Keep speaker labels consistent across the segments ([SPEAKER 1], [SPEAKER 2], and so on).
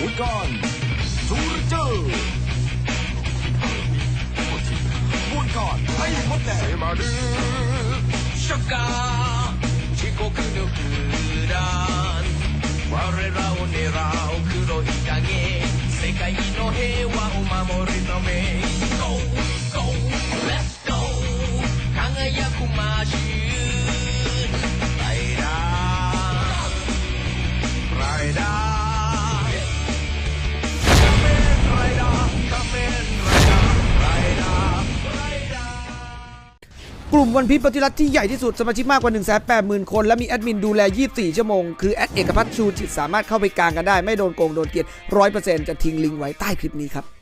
[SPEAKER 1] Volkan Turcu Volkan Hayır Hotel Semaru Şaka Çikoku no kuran Warera o nera o kuro hitage Sekai no heiwa o mamoru tame Go, go, let's go 輝くマ
[SPEAKER 2] ジ ลุ่มวันพีปฏิรัติที่ใหญ่ที่สุดสมาชิกมากกว่า1 8 0 0 0 0คน และมีแอดมินดูแล 24 ชั่วโมง คือแอดเอกพัฒน์ชูจิตสามารถเข้าไปกลางกันได้ ไม่โดนโกงโดนเกลียด100%จะทิ้งลิงก์ไว้ใต้คลิปนี้ครับ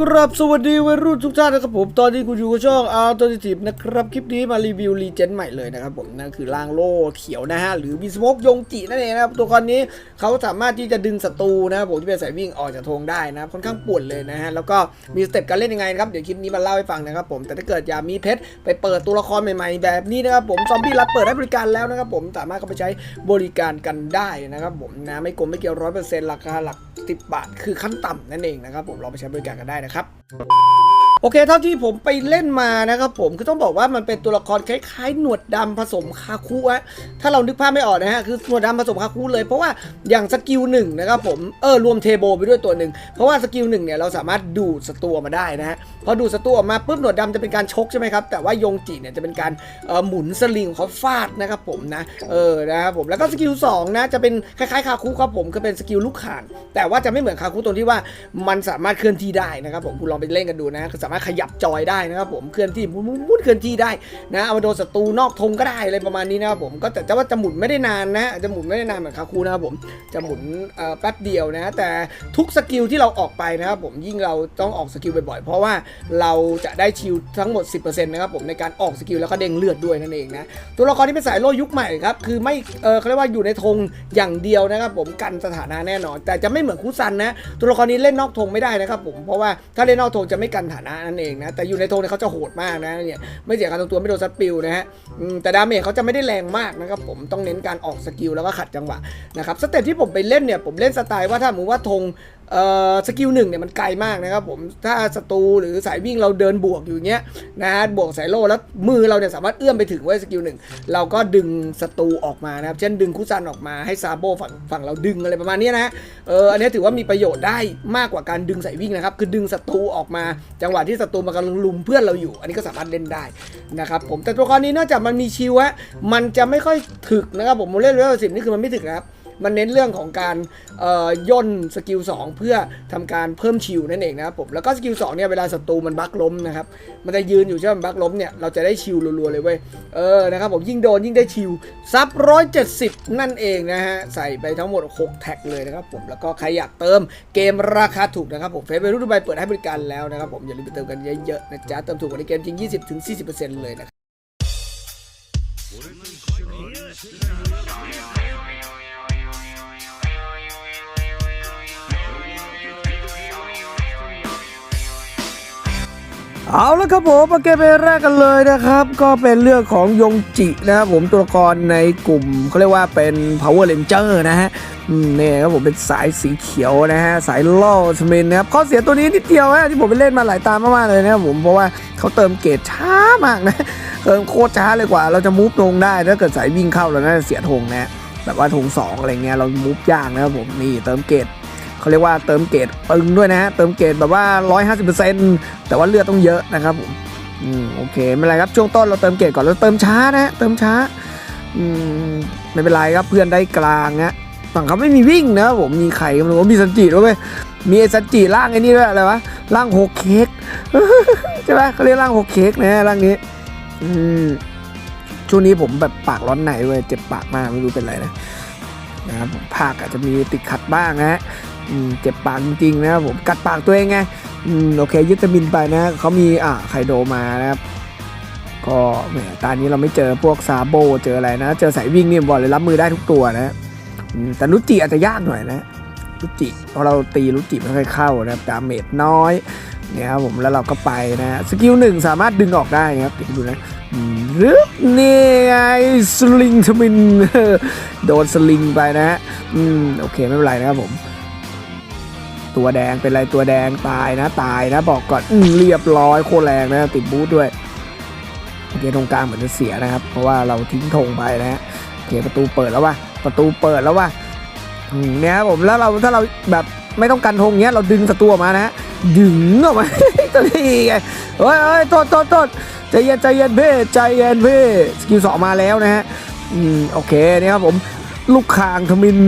[SPEAKER 2] กรับสวัสดีวัยรุ่นทุกท่านนะครับผมตอนนี้กูอยู่กับช่อง a l t e r n a t i v e นะครับคลิปนี้มารีวิวรีเจนใหม่เลยนะครับผมนั่นคือร่างโล่เขียวนะฮะหรือมีสโมกยงจินั่นเองนะครับตัวละครนี้เขาสามารถที่จะดึงศัตรูนะครับผมที่เป็นสายวิ่งออกจากธงได้นะครับค่อนข้างปวนเลยนะฮะแล้วก็มีสเต็ปการเล่นยังไงนะครับเดี๋ยวคลิปนี้มาเล่าให้ฟังนะครับผมแต่ถ้าเกิดอยากมีเพชรไปเปิดตัวละครใหม่ๆ แบบนี้นะครับผมซอมบี้รับเปิดให้บริการแล้วนะครับผมสามารถเข้าไปใช้บริการกันได้นะครับผมนะไม่กลมไม่เกี่ยวร้อยเปอร์เซ็นต์ราคาหลักสิบบาทคือขั้นต่ำนั่นเองนะครับผมลองไปใช้บริการกันได้นะครับ โอเค เท่าที่ผมไปเล่นมานะครับผมคือต้องบอกว่ามันเป็นตัวละครคล้ายๆ หนวดดำผสมคาคุอะถ้าเรานึกภาพไม่ออกนะฮะคือหนวดดำผสมคาคุเลย เพราะว่าอย่างสกิลหนึ่งนะครับผมเออรวมเทโบไปด้วยตัวหนึ่งเพราะว่าสกิลหนึ่งเนี่ยเราสามารถดูดศัตรูออกมาได้นะฮะพอดูดศัตรูออกมาปุ๊บหนวดดำจะเป็นการชกใช่ไหมครับแต่ว่ายงจิเนี่ยจะเป็นการเอ่อหมุนสลิงเขาฟาดนะครับผมนะเออนะครับผมแล้วก็สกิลสองนะจะเป็นคล้ายๆคาคุครับผมคือเป็นสกิลลูกข่านแต่ว่าจะไม่เหมือนคาคุตรงที่ว่ามันสามารถเคลื่อนที่ได้นะครับผมคุณลองไปเล่นกันดูนะามารถขยับจอยได้นะครับผมเคลื่อนที่มุนๆมุนเคลื่อนที่ได้นะเอามาโดนศัตรูนอกธงก็ได้อะไรประมาณนี้นะครับผมก็แต่ว่าจะหมุนไม่ได้นานนะจะหมุนไม่ได้นานเหมือนคาคุนะครับผมจะหมุนแป๊บเดียวนะแต่ทุกสกิลที่เราออกไปนะครับผมยิ่งเราต้องออกสกิลบ่อยๆ เพราะว่าเราจะได้ชิลทั้งหมด 10%นะครับผมในการออกสกิลแล้วก็เด้งเลือดด้วยนั่นเองนะตัวละครที่เป็นสายโลยุคใหม่ครับคือไม่เออเขาเรียกว่าอยู่ในธงอย่างเดียวนะครับผมกันสถานะแน่นอน แต่จะไม่เหมือนคุซันนะตัวละครนี้เล่นนอกธงไม่ได้นะครับผมเพราะว่าถ้าเล่นนอกธงจะไม่กันฐานะนั่นเองนะ แต่อยู่ในทงเนี่ยเขาจะโหดมากนะเนี่ยไม่เสียการทรงตัวไม่โดนซัดปิวนะฮะแต่ดาเมจเขาจะไม่ได้แรงมากนะครับผมต้องเน้นการออกสกิลแล้วก็ขัดจังหวะนะครับสเต็ปที่ผมไปเล่นเนี่ยผมเล่นสไตล์ว่าถ้าสมมติว่าธง สกิลหนึ่งเนี่ยมันไกลมากนะครับผมถ้าศัตรูหรือสายวิ่งเราเดินบวกอยู่เงี้ยนะฮะบวกสายโล่แล้วมือเราเนี่ยสามารถเอื้อมไปถึงไว้สกิลหนึ่งเราก็ดึงศัตรูออกมานะครับเช่นดึงคุซันออกมาให้ซาโบฝั่งฝั่งเราดึงอะไรประมาณนี้นะเอออันนี้ถือว่ามีประโยชน์ได้มากกว่าการดึงสายวิ่งนะครับคือดึงศัตรูออกมา จังหวะที่ศัตรูมันกำลังลุมเพื่อนเราอยู่ อันนี้ก็สามารถเล่นได้นะครับผมแต่ตัวละครนี้นอกจากมันมีชิวฮะมันจะไม่ค่อยถึกนะครับผมผมเล่นเวลสิบนี่คือมันไม่ถึกนะครับ มันเน้นเรื่องของการย่นสกิล2เพื่อทำการเพิ่มชิลนั่นเองนะครับผมแล้วก็สกิล2เนี่ยเวลาศัตรูมันบักล้มนะครับมันจะยืนอยู่ใช่ไหมบักล้มเนี่ยเราจะได้ชิลรัวๆเลยเว้ยเออนะครับผมยิ่งโดนยิ่งได้ชิลซับ170นั่นเองนะฮะใส่ไปทั้งหมด 6 แท็กเลยนะครับผมแล้วก็ใครอยากเติมเกมราคาถูกนะครับผมเฟซบุ๊กดูไบเปิดให้บริการแล้วนะครับผมอย่าลืมไปเติมกันเยอะๆนะจ๊ะเติมถูกกว่าในเกมจริง 20-40%เลยนะครับ เอาละครับผมมาเกมแรกกันเลยนะครับ ก็เป็นเรื่องของยงจินะครับผมตัวละครในกลุ่มเขาเรียกว่าเป็น power ranger นะฮะอืมเนี่ยครับผมเป็นสายสีเขียวนะฮะสายล่อสมินนะครับข้อเสียตัวนี้นิดเดียวฮะที่ผมไปเล่นมาหลายตามมากๆเลยนะครับผมเพราะว่าเขาเติมเกรดช้ามากนะเติมโคตรช้าเลยกว่า เราจะมูฟลงได้ถ้าเกิดสายวิ่งเข้าเราน่าจะเสียธงนะแบบว่าธงสองอะไรเงี้ยเรามูฟยากนะครับผมนี่เติมเกรด เขาเรียกว่าเติมเกรดปึงด้วยนะฮะเติมเกรดแบบว่า 150%แต่ว่าเลือดต้องเยอะนะครับผมอืมโอเคไม่เป็นไรครับช่วงต้นเราเติมเกรดก่อนเราเติมช้านะฮะเติมช้าอืมไม่เป็นไรครับเพื่อนได้กลางนะฝั่งเขาไม่มีวิ่งนะผมมีใครก็ไม่รู้ว่ามีสันจิด้วยเวยมีไอสันจิร่างไอ้นี่ด้วยอะไรวะร่างหกเค้กใช่ไหมเขาเรียกร่างหกเค้กนะฮะร่างนี้ อืมช่วงนี้ผมแบบปากร้อนในเว้ยเจ็บปากมากไม่รู้เป็นไรนะนะครับผมภาคอาจจะมีติดขัดบ้างนะฮะ เจ็บปากจริงๆนะครับผมกัดปากตัวเองไงอืมโอเคยึดตามินไปนะเขามีอ่าไคโดมานะครับก็แหมตอนนี้เราไม่เจอพวกซาโบเจออะไรนะ เจอสายวิ่งเนี่ยบอกเลยรับมือได้ทุกตัวนะแต่ลุจิอาจจะยากหน่อยนะลุจิเพราะเราตีลุจิไม่ค่อยเข้านะครับดาเมจน้อยเนี่ยครับผมแล้วเราก็ไปนะสกิลหนึ่งสามารถดึงออกได้นะครับเดี๋ยวดูนะรึบนี่ไงสลิงทมินโดนสลิงไปนะฮะอืมโอเคไม่เป็นไรนะครับผม ตัวแดงเป็นไรตัวแดงตายนะตายนะบอกก่อนอืเรียบร้อยโคตรแรงนะติดบูทด้วยโอเคตรงกลางเหมือนจะเสียนะครับ เพราะว่าเราทิ้งธงไปนะฮะโอเคประตูเปิดแล้วว่ะประตูเปิดแล้วว่ะเนี่ยครับผมแล้วเราถ้าเราแบบไม่ต้องกันธงเนี้ยเราดึงศัตรูออกมานะฮะดึงออกมาตัวนี้ไงเฮ้ยเฮ้ยโทษโทษโทษใจเย็นใจเย็นเพ่ใจเย็นเพ่สกิลสองมาแล้วนะฮะอืมโอเคเนี่ยครับผม ลูกคางทมิน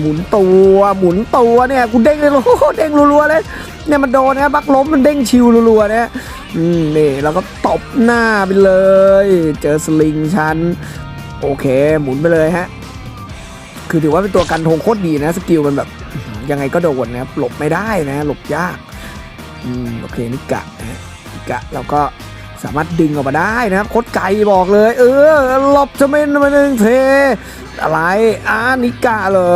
[SPEAKER 2] หมุนตัวหมุนตัวเนี่ยกูเด้งเลยโอ้โหเด้งรัวๆเลยเนี่ยมันโดนนะบักล้มมันเด้งชิวรัวๆนะอืมนี่เราก็ตบหน้าไปเลย เจอสลิงชันโอเค หมุนไปเลยฮะ คือถือว่าเป็นตัวกันทงโคตรดีนะ สกิลมันแบบ ยังไงก็โดนนะหลบไม่ได้นะ หลบยาก อืม โอเคนิกะนะนิกะเราก็ สามารถดึงออกมาได้นะครับโคตรไกลบอกเลย เออหลบจะไม่มาหนึ่งเท อะไรอ่านิกาเหรอ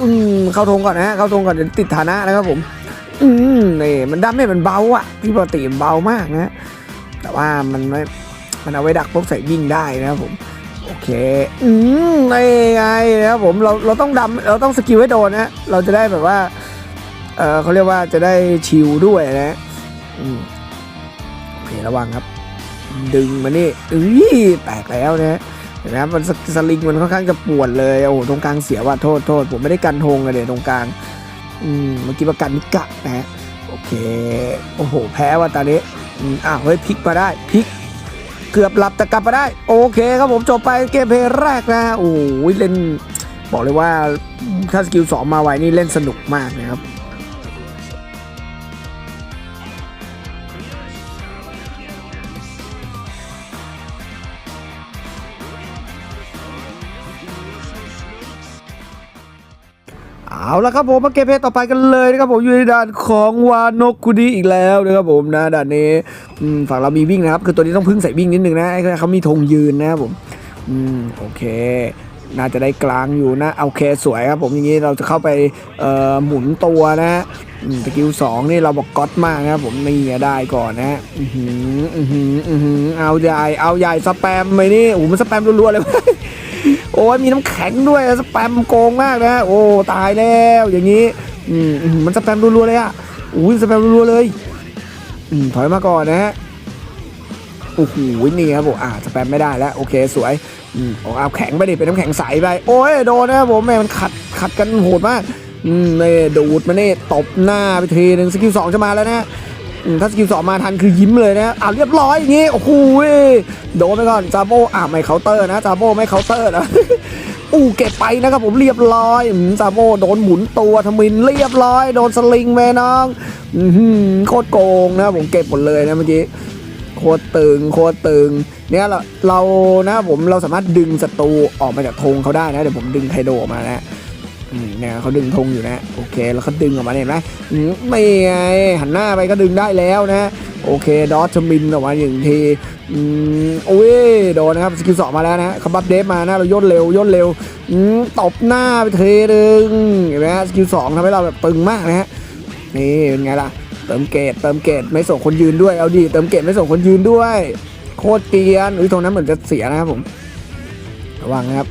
[SPEAKER 2] อืมเข้าทงก่อนนะฮะเข้าทงก่อนเดี๋ยวติดฐานะนะครับผม อืมนี่มันดั้มให้มันเบาอะที่ปกติมันเบามากนะแต่ว่ามันไม่มันเอาไว้ดักพวกใส่วิ่งได้นะครับผมโอเค อืมนี่ไงนะครับผมเราเราต้องดำเราต้องสกิลให้โดนนะเราจะได้แบบว่า เออเขาเรียกว่าจะได้ชิลด้วยนะอืมโอเคระวังครับ ดึงมานี่อุ้ยแตกแล้วนะเห็นไหมครับมันสสลิงมันค่อนข้างจะปวดเลยโอ้โหตรงกลางเสียว่ะโทษโทษผมไม่ได้กันธงเลยตรงกลางอืมเมื่อกี้ประกันนิกะนะฮะโอเคโอ้โหแพ้ว่ะตอนนี้อ้าวเฮ้ยพลิกมาได้พลิกเกือบหลับแต่กลับมาได้ โอเคครับผมจบไปเกมเพลย์แรกนะโอ้โหเล่นบอกเลยว่าถ้าสกิลสองมาไวนี่เล่นสนุกมากนะครับ เอาละครับผมมาเกมเพลย์ต่อไปกันเลยนะครับผมอยู่ในด่านของวานกคุดีอีกแล้วนะครับผมนะด่านนี้ฝั่งเรามีวิ่งนะครับคือตัวนี้ต้องพึ่งใส่วิ่งนิดนึงนะไอ้เขามีธงยืนนะครับผมอืมโอเค น่าจะได้กลางอยู่นะโอเคสวยครับผมอย่างนี้เราจะเข้าไปหมุนตัวนะฮะอืมสกิลสองนี่เราบอกก๊อตมากนะครับผมนี่ได้ก่อนนะอือหืออือหืออือหือเอาใหญ่เอาใหญ่สแปมไปนี่โอ้โหมันสแปมรัวๆเลย โอ้ยมีน้ำแข็งด้วยสแปมโกงมากนะ โอ้ตายแล้วอย่างนี้อืมมันสแปมรัวๆเลยอะอุ้ยสแปมรัวๆเลยอืมถอยมาก่อนนะฮะโอ้โหนี่ครับผมอ่าสแปมไม่ได้แล้วโอเคสวยอืมเอาแข็งไปดิเป็นน้ำแข็งใสไปโอ้ยโดนนะครับผมแม่มันขัดขัดกันโหดมากอืมนี่ดูดมาเนี่ตบหน้าไปทีหนึ่งสกิลสองจะมาแล้วนะ ถ้าสกิลสองมาทันคือยิ้มเลยนะอ่าเรียบร้อยอย่างงี้โอ้โหโดนไปก่อนซาโบอ่าไม่เคาน์เตอร์นะซาโบไม่เคาน์เตอร์นะอู้เก็บไปนะครับผมเรียบร้อยซาโบโดนหมุนตัวทมินเรียบร้อย โดนสลิงแม่น้องอืโคตรโกงนะผมเก็บหมดเลยนะเมื่อกี้โคตรตึงโคตรตึงเนี่ยเราเรานะผมเราสามารถดึงศัตรูออกมาจากธงเขาได้นะเดี๋ยวผมดึงไคโดออกมานะ เนี่ยเขาดึงธงอยู่นะโอเคแล้วเขาดึงออกมาเนี่ยเห็นไหมไม่ไงหันหน้าไปก็ดึงได้แล้วนะโอเคดอทชมินออกมาอย่างทีอืมโอ้ยโดนนะครับสกิลสองมาแล้วนะเขาบัฟเดฟมานะเราย่นเร็วย่นเร็วอืมตบหน้าไปเทนึงเห็นไหมฮะสกิลสองทำให้เราแบบตึงมากนะฮะนี่เป็นไงล่ะเติมเกตเติมเกตไม่ส่งคนยืนด้วยเอาดิเติมเกตไม่ส่งคนยืนด้วย โคตรเกียนอุ้ยตรงนั้นเหมือนจะเสียนะครับผมระวังนะครับ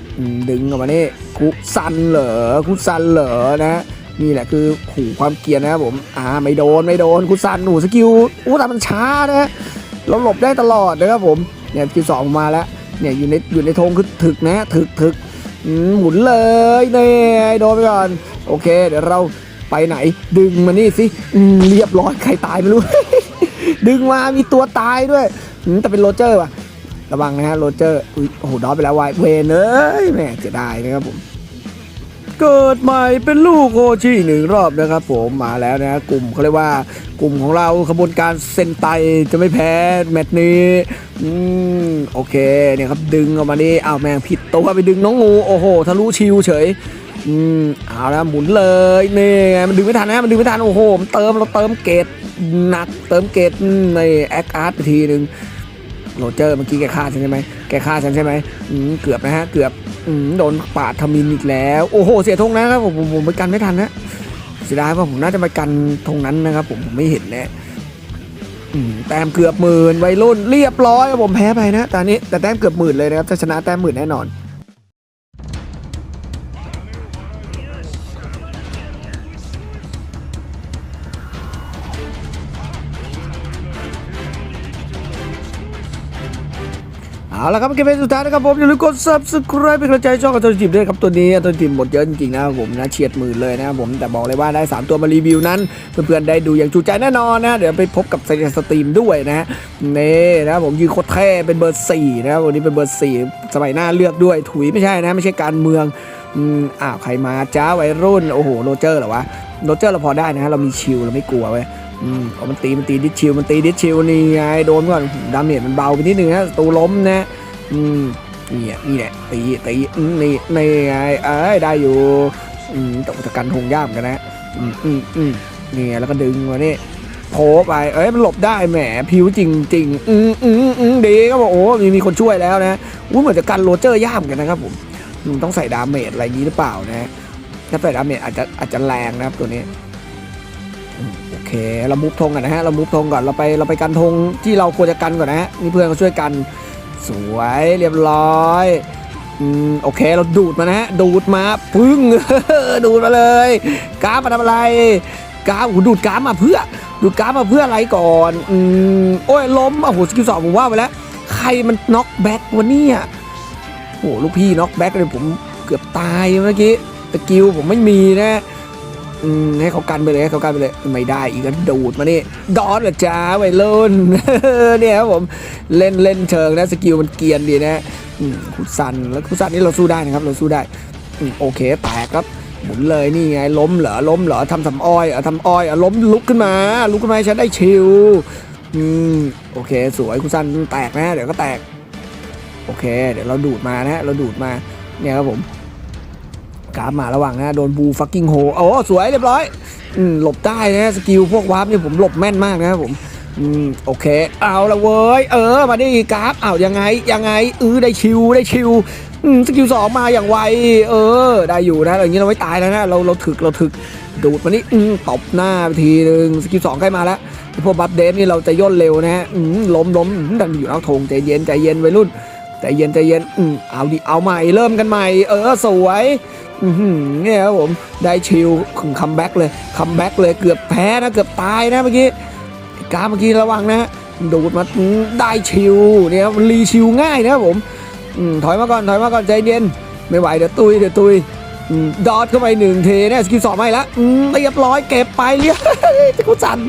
[SPEAKER 2] ดึงออกมานี่ คุซันเหรอคุซันเหรอนะนี่แหละคือขู่ความเกียนนะครับผมอ่าไม่โดนไม่โดนคุซันหนูสกิลอู้แต่มันช้านะเราหลบได้ตลอดนะครับผมเนี่ยสกิลสองมาแล้วเนี่ยอยู่ในอยู่ในธงคือถึกนะถึกถึกหมุนเลยเนี่ยโดนไปก่อนโอเค เดี๋ยวเราไปไหน ดึงมานี่สิเรียบร้อยใครตายไม่รู้ ดึงมามีตัวตายด้วยอืมแต่เป็นโรเจอร์ว่ะ ระวังนะฮะโรเจอร์อุ๊ยโอ้โหดอปไปแล้ววายเวนเอ้ยแม่เสียดายนะครับผม เกิดใหม่เป็นลูกโคชิหนึ่งรอบนะครับผมมาแล้วนะฮะกลุ่มเขาเรียกว่ากลุ่มของเราขบวนการเซนไตจะไม่แพ้แมตช์นี้อืมโอเคเนี่ยครับดึงออกมานี่อ้าวแม่งผิดตัวไปดึงน้องงูโอ้โหทะลุชิวเฉยอืมเอาแล้วหมุนเลยนี่ไงมันดึงไม่ทันนะมันดึงไม่ทันโอ้โหมันเติมเราเติมเกตหนักเติมเกตในแอคอาร์ตไปทีหนึ่ง โรเจอร์เมื่อกี้แกฆ่าฉันใช่ไหมแกฆ่าฉันใช่ไหมอืมเกือบนะฮะ เกือบอืมโดนปาดทมินอีกแล้ว โอ้โห เสียทงนะครับผมผมผมไปกันไม่ทันนะเสียดายว่าผมน่าจะไปกันทงนั้นนะครับ ผมผมไม่เห็นแนะแต้มเกือบหมื่นวัยรุ่นเรียบร้อยครับผมแพ้ไปนะตอนนี้แต่แต้มเกือบหมื่นเลยนะครับจะชนะแต้มหมื่นแน่นอน เอาละครับเกมเป็นสุดท้ายนะครับผมอย่าลืมกด subscribe เป็นกำลังใจให้ช่องอัตโนจิมด้วยครับตัวนี้อัตโนจิมหมดเยอะจริงๆนะผมนะเฉียดหมื่นเลยนะผมแต่บอกเลยว่าได้ 3 ตัวมารีวิวนั้น เพื่อนๆได้ดูอย่างจูใจแน่นอนนะเดี๋ยวไปพบกับสสตรีมด้วยนะนี่นะผมยืนโคตรเท่เป็นเบอร์4นะวันนี้เป็นเบอร์ 4 สมัยหน้าเลือกด้วยถุยไม่ใช่นะไม่ใช่การเมืองอืมอ้าวใครมาจ้าวัยรุ่นโอ้โหโรเจอร์เหรอวะโรเจอร์เราพอได้นะเรามีชิลเราไม่กลัวเว้ย อืมเอามันตีมันตีดิชิลมันตีดิชิลนี่ไงโดนก่อนดาเมจมันเบาไปนิดนึงนะตูล้มนะอืมนี่อะนี่แหละตีตีอืมนี่นี่ไงเอ้ยได้อยู่อืมแต่จะกันทงยากเหมือนกันนะอืมอืมอืมนี่แล้วก็ดึงมานี่โผล่ไปเอ้ยมันหลบได้แหมผิวจริงจริงอืมอืมอืมดีก็บอกโอ้มีมีคนช่วยแล้วนะอู้เหมือนจะกันโรเจอร์ย่ามกันนะครับผมอืมต้องใส่ดาเมจอะไรนี้หรือเปล่านะถ้าใส่ดาเมจอาจจะอาจจะแรงนะครับตัวนี้ เคเรามุฟธงก่อนนะฮะเรามุฟธงก่อนเราไปเราไปกันธงที่เราควรจะกันก่อนนะฮะนี่เพื่อนเขาช่วยกัน สวยเรียบร้อยอืมโอเคเราดูดมานะฮะดูดมาปึ้งดูดมาเลยกราฟมาทำอะไรกราฟโหดูดกราฟมาเพื่อ ดูดกราฟมาเพื่ออะไรก่อนอืมโอ้ยล้มโอ้โหสกิลสองผมว่าไปแล้วใครมันน็อกแบ็กวันนี้อะโอ้โหลูกพี่น็อกแบ็กเลยผมเกือบตายเมื่อกี้สกิลผมไม่มีนะ อืมให้เขากันไปเลยให้เขากันไปเลยไม่ได้อีกก็ดูดมานี่ดอทเหรอจ้าไวยรุ่นเนี่ยครับผมเล่นเล่นเชิงนะสกิลมันเกียนดีนะคุซันแล้วคุซันนี่เราสู้ได้นะครับ เราสู้ได้อโอเคแตกครับหมุนเลยนี่ไงล้มเหรอล้มเหรอทำสำอ้อยอะทำอ้อยอะล้มลุกขึ้นมา ลุกขึ้นมาฉันได้ชิวอืมโอเค สวยคุซันแตกนะ เดี๋ยวก็แตก โอเค เดี๋ยวเราดูดมานะฮะเราดูดมาเนี่ยครับผม กราฟมาระหว่างนะโดนบูฟักกิ้งโฮโอ้สวยเรียบร้อยอืมหลบได้นะสกิลพวกวาร์ปนี่ผมหลบแม่นมากนะครับผมอืมโอเค เอาละเว้ย เออ มาดิกราฟเอายังไง ยังไงเออได้ชิว ได้ชิวอืมสกิลสองมาอย่างไว เออ ได้อยู่นะ อย่างนี้เราไม่ตายแล้วนะ เรา เราถึก เราถึก ดูดมานี่อืมตบหน้าไปทีนึงสกิลสองใกล้มาแล้วไอ้พวกบัฟเดฟนี่เราจะย่นเร็วนะฮะอืมล้มล้มดันอยู่เอาธงใจเย็น ใจเย็นวัยรุ่น ใจเย็น ใจเย็น อืมเอาดิ เอาใหม่ เริ่มกันใหม่ เออ สวย เนี่ยครับผมได้ชิลของคัมแบ็กเลยคัมแบ็กเลยเกือบแพ้นะเกือบตายนะเมื่อกี้กาเมื่อกี้ระวังนะดูดมาได้ชิลเนี่ยครับมันรีชิลง่ายนะครับผมถอยมาก่อนถอยมาก่อนใจเย็นไม่ไหวเดี๋ยวตุยเดี๋ยวตุย ดอทเข้าไปหนึ่งเทเนี่ยสกิลสองไม่ละเรียบร้อยเก็บไปเรียบจะกุสัน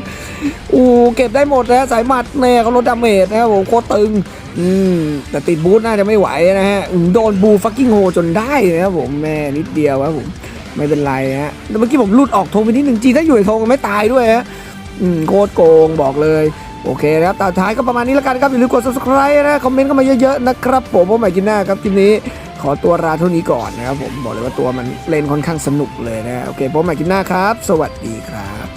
[SPEAKER 2] อู้เก็บได้หมดนะสายหมัดเนี่ยเขาลดดาเมจนะครับผมโคตรตึงอืมแต่ติดบูทน่าจะไม่ไหวนะฮะโดนบูฟักกิ้งโฮจนได้นะครับผมแม่นิดเดียวครับผมไม่เป็นไรฮะแต่เมื่อกี้ผมหลุดออกธงไปนิดหนึ่งจริงถ้าอยู่ในธงไม่ตายด้วยฮะอืมโคตรโกงบอกเลย โอเคนะครับตอนท้ายก็ประมาณนี้แล้วกันครับอย่าลืมกด subscribe นะคอมเมนต์เข้ามาเยอะๆนะครับผมผมใหม่กินหน้าครับคลิปนี้ขอตัวลาเท่านี้ก่อนนะครับผมบอกเลยว่าตัวมันเล่นค่อนข้างสนุกเลยนะโอเคผมใหม่กินหน้าครับ สวัสดีครับ